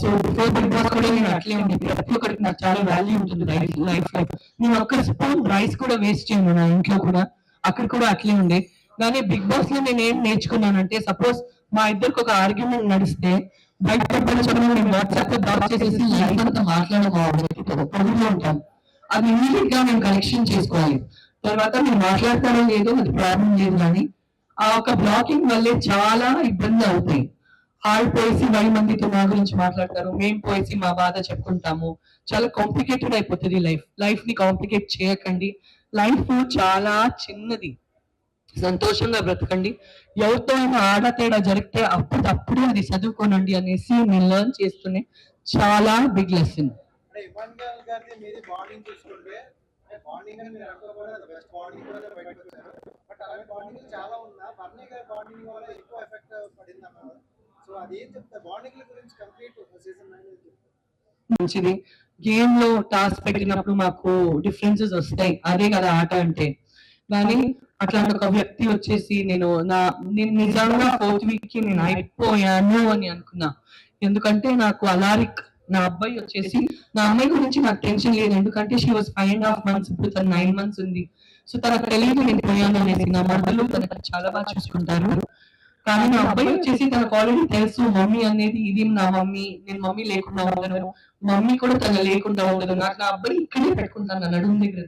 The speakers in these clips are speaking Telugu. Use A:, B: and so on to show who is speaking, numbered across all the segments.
A: సో బిఫోర్ బిగ్ బాస్ కూడా నేను అట్లే ఉంది ప్రతి ఒక్కరికి నాకు చాలా వాల్యూ ఉంటుంది లైఫ్ లైఫ్లో. నేను ఒక్క స్పూన్ రైస్ కూడా వేస్ట్ చేయను నా ఇంట్లో కూడా. అక్కడ కూడా అట్లే ఉండే. కానీ బిగ్ బాస్లో నేను ఏం నేర్చుకున్నానంటే సపోజ్ మా ఇద్దరికి ఒక ఆర్గ్యుమెంట్ నడిస్తే బయట ప్రపంచంలో నేను వాట్సాప్లో బ్లాక్ చేసేసి లైఫ్ అంతా మాట్లాడడం ఉంటాను. అది ఇమీడియట్గా మేము కనెక్షన్ చేసుకోవాలి. తర్వాత మేము మాట్లాడతారో లేదో అది ప్రాబ్లం లేదు కానీ ఆ ఒక బ్లాకింగ్ వల్లే చాలా ఇబ్బంది అవుతాయి. వాళ్ళు పోయేసి వెయ్యి మందితో మా గురించి మాట్లాడతారు. మేము పోయేసి మా బాధ చెప్పుకుంటాము. చాలా కాంప్లికేటెడ్ అయిపోతుంది లైఫ్. లైఫ్ని కాంప్లికేట్ చేయకండి. లైఫ్ చాలా చిన్నది. సంతోషంగా బ్రతకండి. ఎవరితో అయినా ఆడ తేడా జరిగితే అప్పుడప్పుడే అది చదువుకోనండి అనేసి నేను లెర్న్ చేస్తూనే చాలా బిగ్ లెసన్
B: చాలా ఉన్నా బర్నీ గారి బాండింగ్ వల్ల ఎక్కువ ఎఫెక్ట్ పడింది
A: మంచిది. గేమ్లో టాస్క్ పెట్టినప్పుడు మాకు డిఫరెన్సెస్ వస్తాయి. అదే కదా ఆట అంటే. కానీ అట్లాంటి ఒక వ్యక్తి వచ్చేసి నేను నా నేను నిజంగా ఫోర్త్ వీక్కి నేను అయిపోయాను అని అనుకున్నా. ఎందుకంటే నాకు అలారిక్ నా అబ్బాయి వచ్చేసి నా అమ్మాయి గురించి నాకు టెన్షన్ లేదు. ఎందుకంటే she was five and half months ఇప్పుడు తన నైన్ మంత్స్ ఉంది. సో తనకు తెలియదు నేను పోయాను అనేసి నా మధ్యలో తనకు చాలా బాగా చూసుకుంటారు. కానీ నా అబ్బాయి వచ్చేసి తనకు ఆల్రెడీ తెలుసు. మమ్మీ అనేది ఇది నా మమ్మీ నేను మమ్మీ లేకుండా ఉండను. మమ్మీ కూడా తన లేకుండా ఉండదు. నాకు నా అబ్బాయి ఇక్కడే పెట్టుకుంటాను నా నడుము దగ్గర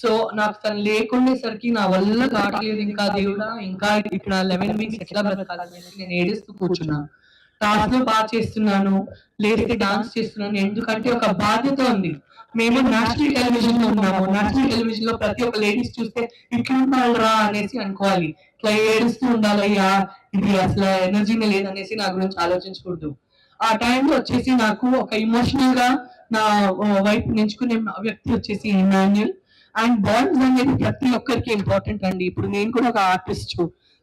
A: సో నాకు తను లేకుండేసరికి నా వల్ల కావట్లేదు. ఇంకా దేవుడా ఇంకా ఇక్కడ లెవెన్ వీక్స్ ఎట్లా బ్రతకాలి అనేసి నేను ఏడుస్తూ కూర్చున్నాను క్లాస్లో బాగా చేస్తున్నాను లేస్తే డాన్స్ చేస్తున్నాను. ఎందుకంటే ఒక బాధ్యత ఉంది. మేము నేషనల్ టెలివిజన్లో ఉన్నాము. నేషనల్ టెలివిజన్లో ప్రతి ఒక్క లేడీస్ చూస్తే ఇట్లా అనేసి అనుకోవాలి. ఇట్లా ఏడుస్తూ ఉండాలయ్యా ఇది అసలు ఎనర్జీనే లేదనేసి నా గురించి ఆలోచించకూడదు. ఆ టైంలో వచ్చేసి నాకు ఒక ఇమోషనల్గా నా వైపు ఎంచుకునే వ్యక్తి వచ్చేసి ఇమాన్యుల్ అండ్ బాండ్స్ అనేది ప్రతి ఒక్కరికి ఇంపార్టెంట్ అండి. ఇప్పుడు నేను కూడా ఒక ఆర్టిస్ట్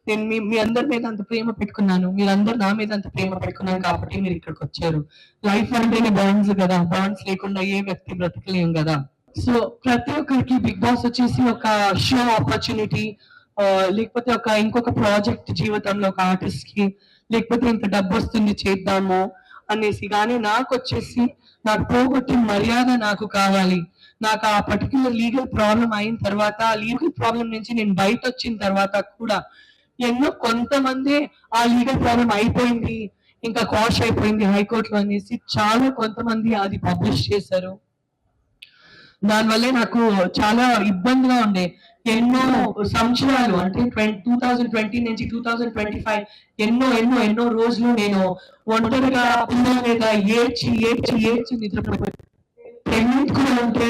A: నేను మీ మీ అందరి మీద అంత ప్రేమ పెట్టుకున్నాను. మీరందరూ నా మీద అంత ప్రేమ పెట్టుకున్నాను కాబట్టి మీరు ఇక్కడికి వచ్చారు. లైఫ్ అంటేనే బాండ్స్ కదా. బాండ్స్ లేకుండా ఏ వ్యక్తి బ్రతకలేం కదా. సో ప్రతి ఒక్కరికి బిగ్ బాస్ వచ్చేసి ఒక షో ఆపర్చునిటీ లేకపోతే ఒక ఇంకొక ప్రాజెక్ట్ జీవితంలో ఒక ఆర్టిస్ట్కి లేకపోతే ఇంత డబ్బు వస్తుంది చేద్దాము అనేసి. కానీ నాకు వచ్చేసి నాకు పోగొట్టిన మర్యాద నాకు కావాలి. నాకు ఆ పర్టికులర్ లీగల్ ప్రాబ్లం అయిన తర్వాత ఆ లీగల్ ప్రాబ్లం నుంచి నేను బయట వచ్చిన తర్వాత కూడా ఎన్నో కొంతమంది ఆ లీగల్ ప్రాబ్లం అయిపోయింది ఇంకా కాష్ అయిపోయింది హైకోర్టులో అనేసి చాలా కొంతమంది అది పబ్లిష్ చేశారు. దానివల్లే నాకు చాలా ఇబ్బందిగా ఉండే. ఎన్నో సంవత్సరాలు అంటే టూ థౌజండ్ ట్వంటీ నుంచి టూ థౌజండ్ ట్వంటీ ఫైవ్ ఎన్నో ఎన్నో ఎన్నో రోజులు నేను ఒంటరిగా పిల్లల మీద ఏడ్చి ఏడ్చి ఏడ్చి నిద్రపోయి ప్రెగ్నెంట్ కూడా ఉంటే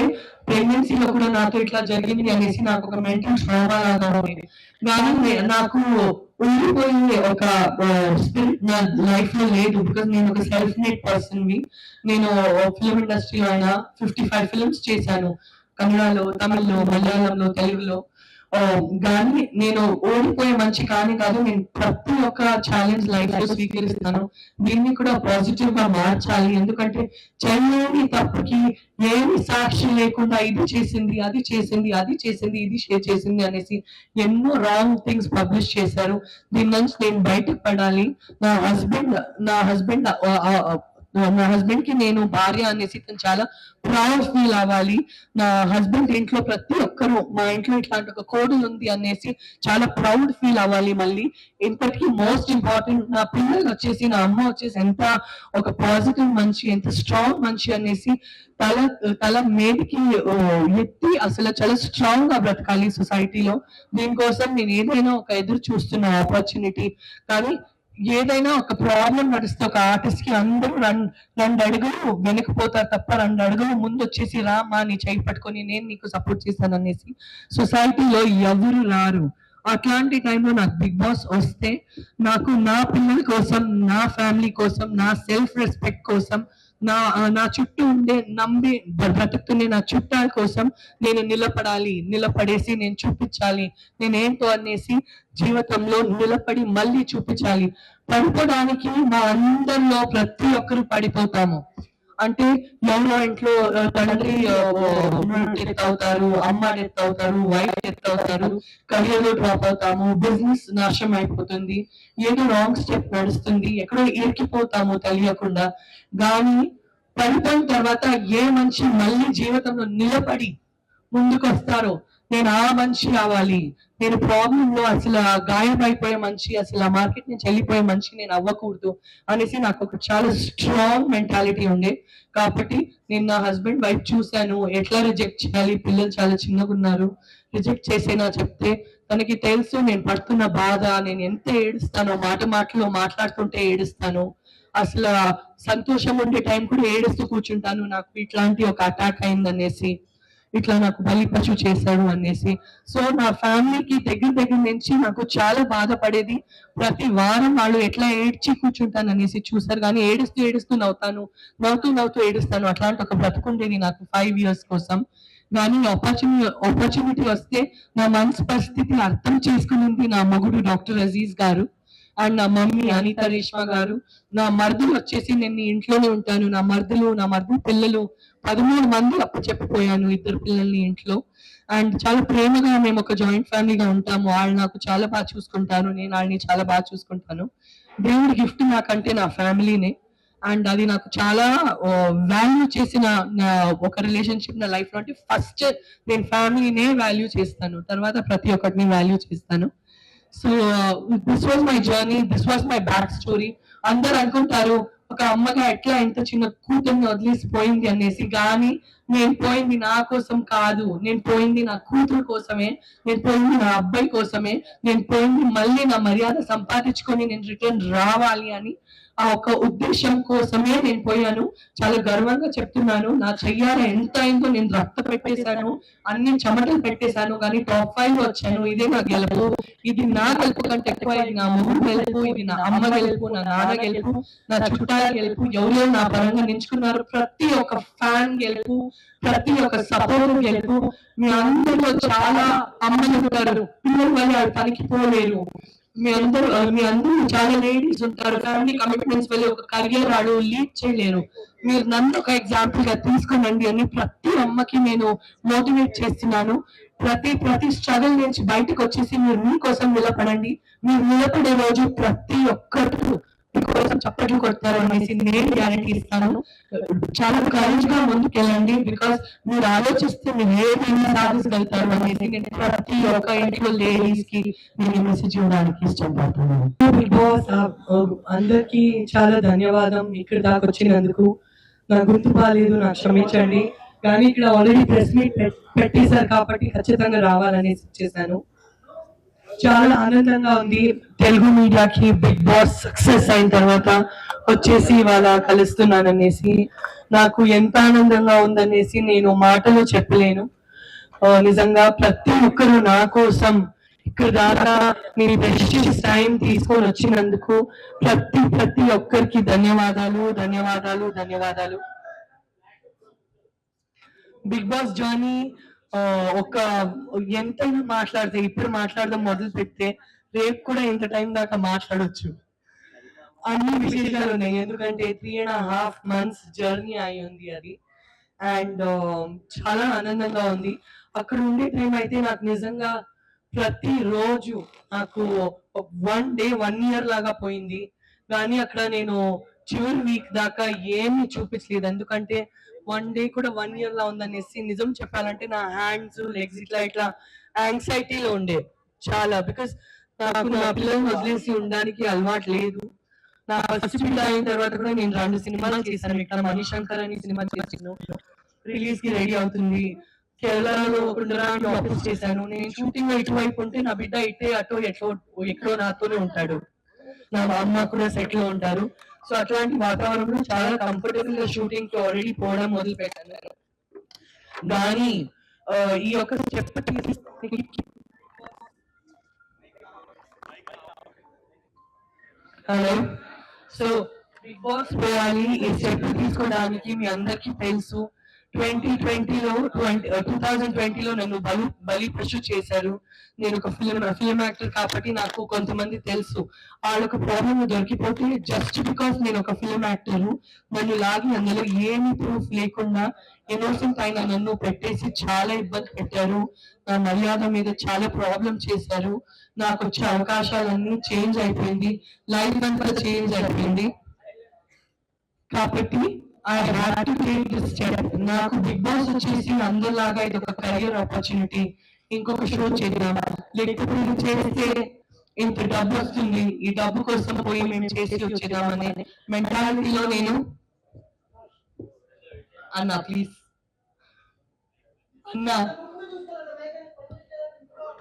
A: ప్రెగ్నెన్సీలో కూడా నాతో ఇట్లా జరిగింది అనేసి నాకు ఒక మెంటల్ ట్రామా లాగా ఉంది కానీ నాకు ఉండిపోయింది ఒక స్పిరిట్ నా లైఫ్లో లేదు బికాస్ నేను ఒక సెల్ఫ్ మేడ్ పర్సన్ని. నేను ఫిల్మ్ ఇండస్ట్రీలో అయినా ఫిఫ్టీ ఫైవ్ ఫిల్మ్స్ చేశాను. కన్నడలో తమిళ్ళో మలయాళంలో తెలుగులో. కానీ నేను ఓడిపోయే మంచి కానీ కాదు నేను ప్రతి ఒక్క ఛాలెంజ్ లైఫ్లో స్వీకరిస్తాను దీన్ని కూడా పాజిటివ్గా మార్చాలి. ఎందుకంటే చెల్లేని తప్పుకి ఏమి సాక్షి లేకుండా ఇది చేసింది అది చేసింది అది చేసింది ఇది షేర్ చేసింది అనేసి ఎన్నో రాంగ్ థింగ్స్ పబ్లిష్ చేశారు. దీని నుంచి నేను బయటకు పడాలి నా హస్బెండ్ నా హస్బెండ్ నా హస్బెండ్కి నేను భార్య అనేసి తను చాలా ప్రౌడ్ ఫీల్ అవ్వాలి. నా హస్బెండ్ ఇంట్లో ప్రతి ఒక్కరు మా ఇంట్లో ఇట్లాంటి ఒక కోడలు ఉంది అనేసి చాలా ప్రౌడ్ ఫీల్ అవ్వాలి మళ్ళీ. ఇంతటికీ మోస్ట్ ఇంపార్టెంట్ నా పిల్లలు వచ్చేసి నా అమ్మ వచ్చేసి ఎంత ఒక పాజిటివ్ మనిషి ఎంత స్ట్రాంగ్ మనిషి అనేసి తల తల మీదకి ఎత్తి అసలు చాలా స్ట్రాంగ్గా బ్రతకాలి సొసైటీలో దీనికోసం నేను ఏదైనా ఒక ఎదురు చూస్తున్న ఆపర్చునిటీ కానీ ఏదైనా ఒక ప్రాబ్లం నడిస్తే ఒక ఆర్టిస్ట్కి అందరూ రెండు రెండు అడుగులు వెనకపోతారు తప్ప రెండు అడుగులు ముందు వచ్చేసి రా మా నీ చేయి పట్టుకొని నేను నీకు సపోర్ట్ చేస్తాను అనేసి సొసైటీలో ఎవరు రారు. అట్లాంటి టైంలో నాకు బిగ్ బాస్ వస్తే నాకు నా పిల్లల కోసం నా ఫ్యామిలీ కోసం నా సెల్ఫ్ రెస్పెక్ట్ కోసం నా నా చుట్టూ ఉండే నమ్మి బ్ర- బ్రతుకుతున్న నా చుట్టాల కోసం నేను నిలబడాలి. నిలబడేసి నేను చూపించాలి. నేనేంటో అనేసి జీవితంలో నిలబడి మళ్ళీ చూపించాలి. పడిపోవడానికి మా అందరిలో ప్రతి ఒక్కరు పడిపోతాము. అంటే ఎవరో ఇంట్లో తండ్రి డెత్ అవుతారు అమ్మ డెత్ అవుతారు వైఫ్ డెత్ అవుతారు కెరియర్లో డ్రాప్ అవుతాము బిజినెస్ నాశనం అయిపోతుంది ఏదో రాంగ్ స్టెప్ నడుస్తుంది ఎక్కడో ఇరికిపోతాము తెలియకుండా. కానీ పడిపోయిన తర్వాత ఏ మనిషి మళ్ళీ జీవితంలో నిలబడి ముందుకు వస్తారో నేను ఆ మనిషి కావాలి నేను ప్రాబ్లంలో అసలు గాయమైపోయే గాయం అయిపోయే మనిషి అసలు ఆ మార్కెట్ నుంచి వెళ్ళిపోయే మనిషి నేను అవ్వకూడదు అనేసి నాకు ఒక చాలా స్ట్రాంగ్ మెంటాలిటీ ఉండే. కాబట్టి నేను నా హస్బెండ్ వైఫ్ చూశాను. ఎట్లా రిజెక్ట్ చేయాలి? పిల్లలు చాలా చిన్నగా ఉన్నారు. రిజెక్ట్ చేసేనా చెప్తే తనకి తెలుసు నేను పడుతున్న బాధ నేను ఎంత ఏడుస్తానో మాట మాటలో మాట్లాడుతుంటే ఏడుస్తాను. అసలు సంతోషం ఉండే టైం కూడా ఏడుస్తూ కూర్చుంటాను. నాకు ఇట్లాంటి ఒక అటాక్ అయిందనేసి. ఇట్లా నాకు బలి పశువు చేశాడు అనేసి. సో నా ఫ్యామిలీకి దగ్గర దగ్గర నుంచి నాకు చాలా బాధపడేది. ప్రతి వారం వాళ్ళు ఎట్లా ఏడ్చి కూర్చుంటాను అనేసి చూసారు కానీ ఏడుస్తూ ఏడుస్తూ నవ్వుతాను. నవ్వుతూ నవ్వుతూ ఏడుస్తాను. అట్లాంటి ఒక బ్రతుకుండేది నాకు ఫైవ్ ఇయర్స్ కోసం. కానీ ఆపర్చునిటీ ఆపర్చునిటీ వస్తే నా మనసు పరిస్థితి అర్థం చేసుకునింది నా మగుడు డాక్టర్ అజీజ్ గారు. అండ్ నా మమ్మీ అనిత రేష్మ గారు నా మరుదులు వచ్చేసి నేను ఇంట్లోనే ఉంటాను. నా మరుదులు నా మరుదు పిల్లలు పదమూడు మంది అప్పు చెప్పిపోయాను ఇద్దరు పిల్లల్ని ఇంట్లో. అండ్ చాలా ప్రేమగా మేము ఒక జాయింట్ ఫ్యామిలీగా ఉంటాము. వాళ్ళు నాకు చాలా బాగా చూసుకుంటాను నేను వాళ్ళని చాలా బాగా చూసుకుంటాను. దేవుడి గిఫ్ట్ నాకంటే నా ఫ్యామిలీనే. అండ్ అది నాకు చాలా వాల్యూ చేసిన నా ఒక రిలేషన్షిప్ నా లైఫ్లో అంటే ఫస్ట్ నేను ఫ్యామిలీనే వాల్యూ చేస్తాను. తర్వాత ప్రతి ఒక్కటిని వాల్యూ చేస్తాను. So this was my journey this was my back story అందరు అనుకుంటారు ఒక అమ్మగా ఎట్లా ఇంత చిన్న కూతుర్ని వదిలేసి పోయింది అనేసి కానీ నేను పోయింది నా కోసం కాదు నేను పోయింది నా కూతురు కోసమే నేను పోయింది నా అబ్బాయి కోసమే నేను పోయింది మళ్ళీ నా మర్యాద సంపాదించుకొని నేను రిటర్న్ రావాలి అని ఆ ఒక ఉద్దేశం కోసమే నేను పోయాను. చాలా గర్వంగా చెప్తున్నాను. నా చెయ్యాల ఎంత అయిందో నేను రక్త పెట్టేశాను. అన్ని చెమటలు పెట్టేశాను. కానీ టాప్ ఫైవ్ వచ్చాను. ఇదే నా గెలుపు. ఇది నా గెలుపు కంటే ఎక్కువ. ఇది నా మూడు గెలుపు. ఇది నా అమ్మ గెలుపు. నా నాన్న గెలుపు. నా చుట్టాల గెలుపు. ఎవరో నా పరంగా నించుకున్నారు ప్రతి ఒక్క ఫ్యాన్ గెలుపు ప్రతి ఒక్క సపోర్ట్ గెలుపు. మీ అందరిలో చాలా అమ్మలు ఉంటారు. పిల్లలు వల్ల పనికి పోలేరు. మీ అందరూ మీ అందరూ చాలా లేడీస్ ఉంటారు ఫ్యామిలీ కమిట్మెంట్స్ వల్ల ఒక కెరియర్ వాడు లీడ్ చేయలేరు. మీరు నన్ను ఒక ఎగ్జాంపుల్గా తీసుకునండి అని ప్రతి అమ్మకి నేను మోటివేట్ చేస్తున్నాను. ప్రతి ప్రతి స్ట్రగుల్ నుంచి బయటకు వచ్చేసి మీరు మీకోసం నిలబడండి. మీరు నిలబడే రోజు ప్రతి ఒక్కరు చప్పట్లు కొడతారు అనేసి నేను గ్యారంటీ ఇస్తాను. చాలా కరేజ్గా ముందుకెళ్ళండి బికాస్ మీరు ఆలోచిస్తే మీరు ఏమైనా సాధించగలుగుతారు అనేసి నేను ప్రతి ఒక్క ఇంట్లో లేడీస్కి నేను మెసేజ్ ఇవ్వడానికి ఇష్టపడుతున్నాను
C: బిగ్ బాస్ అందరికి చాలా ధన్యవాదం ఇక్కడ దాకా వచ్చినందుకు. నా గుర్తు బాగాలేదు నాకు క్షమించండి. కానీ ఇక్కడ ఆల్రెడీ ప్రెస్ మీట్ పెట్టేశారు కాబట్టి ఖచ్చితంగా రావాలనేసి చేశాను. చాలా ఆనందంగా ఉంది.
A: తెలుగు మీడియాకి బిగ్ బాస్ సక్సెస్ అయిన తర్వాత వచ్చేసి ఇవాళ కలుస్తున్నాననేసి నాకు ఎంత ఆనందంగా ఉందనేసి నేను మాటలో చెప్పలేను. నిజంగా ప్రతి ఒక్కరు నా కోసం ఇక్కడ దాకా మీరు ప్రెషియస్ టైం తీసుకొని వచ్చినందుకు ప్రతి ప్రతి ఒక్కరికి ధన్యవాదాలు ధన్యవాదాలు ధన్యవాదాలు. బిగ్ బాస్ జర్నీ ఒక ఎంతైనా మాట్లాడితే ఇప్పుడు మాట్లాడడం మొదలు పెడితే రేపు కూడా ఇంత టైం దాకా మాట్లాడొచ్చు. అన్ని విశేషాలు ఉన్నాయి ఎందుకంటే three and half months journey అయి ఉంది అది. అండ్ um, చాలా ఆనందంగా ఉంది. అక్కడ ఉండే టైం అయితే నాకు నిజంగా ప్రతి రోజు నాకు వన్ డే వన్ ఇయర్ లాగా పోయింది. కానీ అక్కడ నేను చివరి వీక్ దాకా ఏమీ చూపించలేదు. ఎందుకంటే వన్ డే కూడా వన్ ఇయర్ లా ఉందనేసి నిజం చెప్పాలంటే నా హ్యాండ్స్ లెగ్స్ ఇట్లా ఇట్లా యాంగ్జైటీలో ఉండే. చాలా బికాస్ నాకు నా పిల్లల్ని వదిలేసి ఉండడానికి అలవాటు లేదు. నా ఫస్ట్ పిల్ల అయిన తర్వాత కూడా నేను రెండు సినిమాలు చేశాను. ఇక్కడ మణిశంకర్ అని సినిమా చేసాను రిలీజ్కి రెడీ అవుతుంది. కేరళలో కుండరాని ఆఫీస్ చేశాను. నేను షూటింగ్ ఇటువైపు ఉంటే నా బిడ్డ ఇటే అటో ఎట్లో ఎక్కడో నాతోనే ఉంటాడు. నా అమ్మ కూడా సెటిల్లో ఉంటారు. సో అట్లాంటి వాతావరణంలో చాలా కంఫర్టబుల్గా షూటింగ్కి ఆల్రెడీ పోవడం మొదలు పెట్టాను నేను కానీ ఈ యొక్క step hello? So Bigg Boss పోయాలి ఈ స్టెప్ తీసుకోవడానికి మీ అందరికీ తెలుసు. ట్వంటీ ట్వంటీలో ట్వంటీ టూ థౌజండ్ ట్వంటీలో నన్ను బలి బలి పశు చేశారు. నేను ఒక ఫిలిం ఫిలిం యాక్టర్ కాబట్టి నాకు కొంతమంది తెలుసు. వాళ్ళకు ప్రాబ్లమ్ దొరికిపోతే జస్ట్ బికాస్ నేను ఒక ఫిలిం యాక్టర్ నన్ను లాగి అందులో ఏమి ప్రూఫ్ లేకుండా ఇన్నోసెంట్ అయిన నన్ను పెట్టేసి చాలా ఇబ్బంది పెట్టారు. నా మర్యాద మీద చాలా ప్రాబ్లం చేశారు. నాకు వచ్చే అవకాశాలన్నీ చేంజ్ అయిపోయింది. లైఫ్ అంతా చేంజ్ అయిపోయింది. కాబట్టి I have to take this step నాకు బిగ్ బాస్ వచ్చేసి అందులాగా ఇది ఒక కెరియర్ ఆపర్చునిటీ ఇంకొక షో చేద్దాం. లేకపోతే ఇది చేస్తే ఇంత డబ్బు వస్తుంది. ఈ డబ్బు కోసం పోయి మేము చేసి వచ్చేద్దామనే మెంటాలిటీలో నేను అన్నా ప్లీజ్ అన్నా